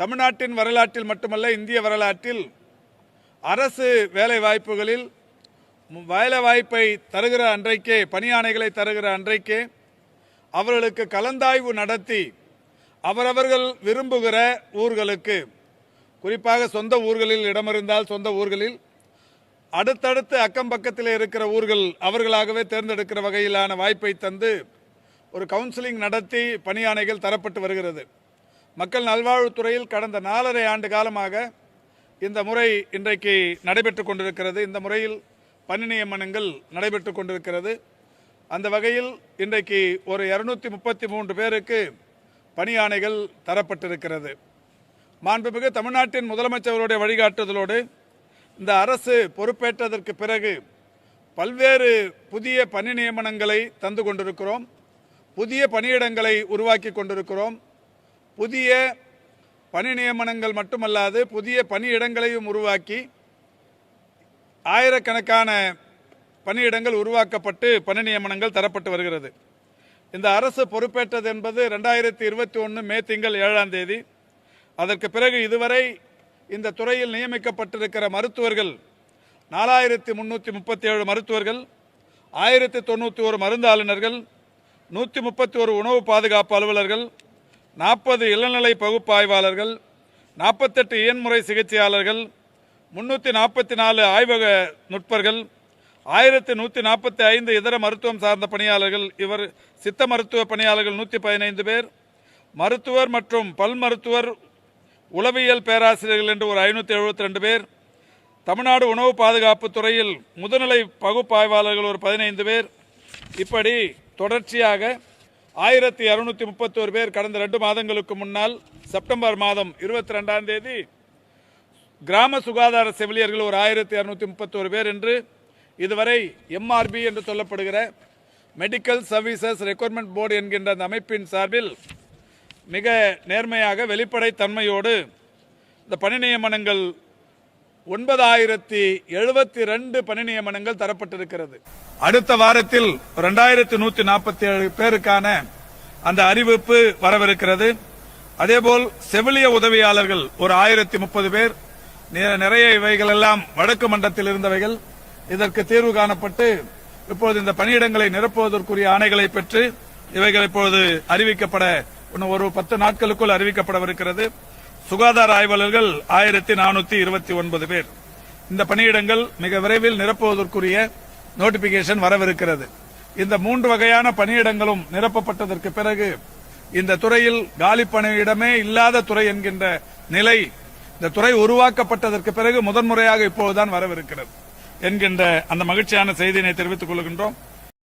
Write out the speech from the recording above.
தமிழ்நாட்டின் வரலாற்றில் மட்டுமல்ல இந்திய வரலாற்றில் அரசு வேலை வாய்ப்புகளில் வேலை வாய்ப்பை தருகிற அன்றைக்கே பணியானைகளை தருகிற அன்றைக்கே அவர்களுக்கு கலந்தாய்வு நடத்தி அவரவர்கள் விரும்புகிற ஊர்களுக்கு குறிப்பாக சொந்த ஊர்களில் இடமிருந்தால் சொந்த ஊர்களில் அடுத்தடுத்து அக்கம் பக்கத்தில் இருக்கிற ஊர்கள் அவர்களாகவே தேர்ந்தெடுக்கிற வகையிலான வாய்ப்பை தந்து ஒரு கவுன்சிலிங் நடத்தி பணியானைகள் தரப்பட்டு வருகிறது. மக்கள் நல்வாழ்வுத்துறையில் கடந்த நாலரை ஆண்டு காலமாக இந்த முறை இன்றைக்கு நடைபெற்று கொண்டிருக்கிறது. இந்த முறையில் பணி நியமனங்கள் நடைபெற்று கொண்டிருக்கிறது. அந்த வகையில் இன்றைக்கு ஒரு இருநூத்தி முப்பத்தி மூன்று பேருக்கு பணியாணைகள் தரப்பட்டிருக்கிறது. மாண்புமிகு தமிழ்நாட்டின் முதலமைச்சருடைய வழிகாட்டுதலோடு இந்த அரசு பொறுப்பேற்றதற்கு பிறகு பல்வேறு புதிய பணி நியமனங்களை தந்து கொண்டிருக்கிறோம். புதிய பணியிடங்களை உருவாக்கி கொண்டிருக்கிறோம். புதிய பணி நியமனங்கள் மட்டுமல்லாது புதிய பணியிடங்களையும் உருவாக்கி ஆயிரக்கணக்கான பணியிடங்கள் உருவாக்கப்பட்டு பணி நியமனங்கள் தரப்பட்டு வருகிறது. இந்த அரசு பொறுப்பேற்றது என்பது ரெண்டாயிரத்தி இருபத்தி ஒன்று மே திங்கள் ஏழாம் தேதி. அதற்கு பிறகு இதுவரை இந்த துறையில் நியமிக்கப்பட்டிருக்கிற மருத்துவர்கள் நாலாயிரத்தி முன்னூற்றி முப்பத்தி ஏழு மருத்துவர்கள் ஆயிரத்தி தொண்ணூற்றி ஒரு மருந்தாளுநர்கள் நூற்றி முப்பத்தி ஒரு உணவு பாதுகாப்பு அலுவலர்கள் நாற்பது இளநிலை பகுப்பாய்வாளர்கள் நாற்பத்தெட்டு இயன்முறை சிகிச்சையாளர்கள் முன்னூற்றி நாற்பத்தி நாலு ஆய்வக நுட்பர்கள் ஆயிரத்தி நூற்றி நாற்பத்தி ஐந்து இதர மருத்துவம் சார்ந்த பணியாளர்கள் இவர் சித்த மருத்துவ பணியாளர்கள் நூற்றி பதினைந்து பேர் மருத்துவர் மற்றும் பல் மருத்துவர் உளவியல் பேராசிரியர்கள் என்று ஒரு ஐநூற்றி எழுபத்தி ரெண்டு பேர் தமிழ்நாடு உணவு பாதுகாப்பு துறையில் முதுநிலை பகுப்பாய்வாளர்கள் ஒரு பதினைந்து பேர். இப்படி தொடர்ச்சியாக ஆயிரத்தி இரநூத்தி முப்பத்தோரு பேர் கடந்த ரெண்டு மாதங்களுக்கு முன்னால் செப்டம்பர் மாதம் இருபத்தி ரெண்டாம் தேதி கிராம சுகாதார செவிலியர்கள் ஒரு ஆயிரத்தி இரநூத்தி முப்பத்தோரு பேர் என்று இதுவரை எம்ஆர்பி என்று சொல்லப்படுகிற மெடிக்கல் சர்வீசஸ் ரெக்ரூட்மெண்ட் போர்டு என்கின்ற அந்த அமைப்பின் சார்பில் மிக நேர்மையாக வெளிப்படை தன்மையோடு இந்த பணி நியமனங்கள் ஒன்பதாயிரத்தி எழுபத்தி ரெண்டு பணி நியமனங்கள் தரப்பட்டிருக்கிறது. அடுத்த வாரத்தில் ரெண்டாயிரத்தி நூத்தி நாற்பத்தி ஏழு பேருக்கான அந்த அறிவிப்பு வரவிருக்கிறது. அதேபோல் செவிலிய உதவியாளர்கள் ஒரு ஆயிரத்தி முப்பது பேர். நிறைய இவைகள் எல்லாம் வடக்கு மண்டலத்தில் இருந்தவைகள். இதற்கு தீர்வு காணப்பட்டு இப்போது இந்த பணியிடங்களை நிரப்புவதற்குரிய ஆணைகளை பெற்று இவைகள் இப்பொழுது அறிவிக்கப்பட இன்னும் ஒரு பத்து நாட்களுக்குள் அறிவிக்கப்படவிருக்கிறது. சுகாதார ஆய்வாளர்கள் ஆயிரத்தி நானூத்தி இருபத்தி ஒன்பது பேர். இந்த பணியிடங்கள் மிக விரைவில் நிரப்புவதற்குரிய நோட்டிபிகேஷன் வரவிருக்கிறது. இந்த மூன்று வகையான பணியிடங்களும் நிரப்பப்பட்டதற்கு பிறகு இந்த துறையில் காலி பணியிடமே இல்லாத துறை என்கின்ற நிலை இந்த துறை உருவாக்கப்பட்டதற்கு பிறகு முதன்முறையாக இப்போதுதான் வரவிருக்கிறது. என்கின்ற அந்த மகிழ்ச்சியான செய்தியினை தெரிவித்துக் கொள்கின்றோம்.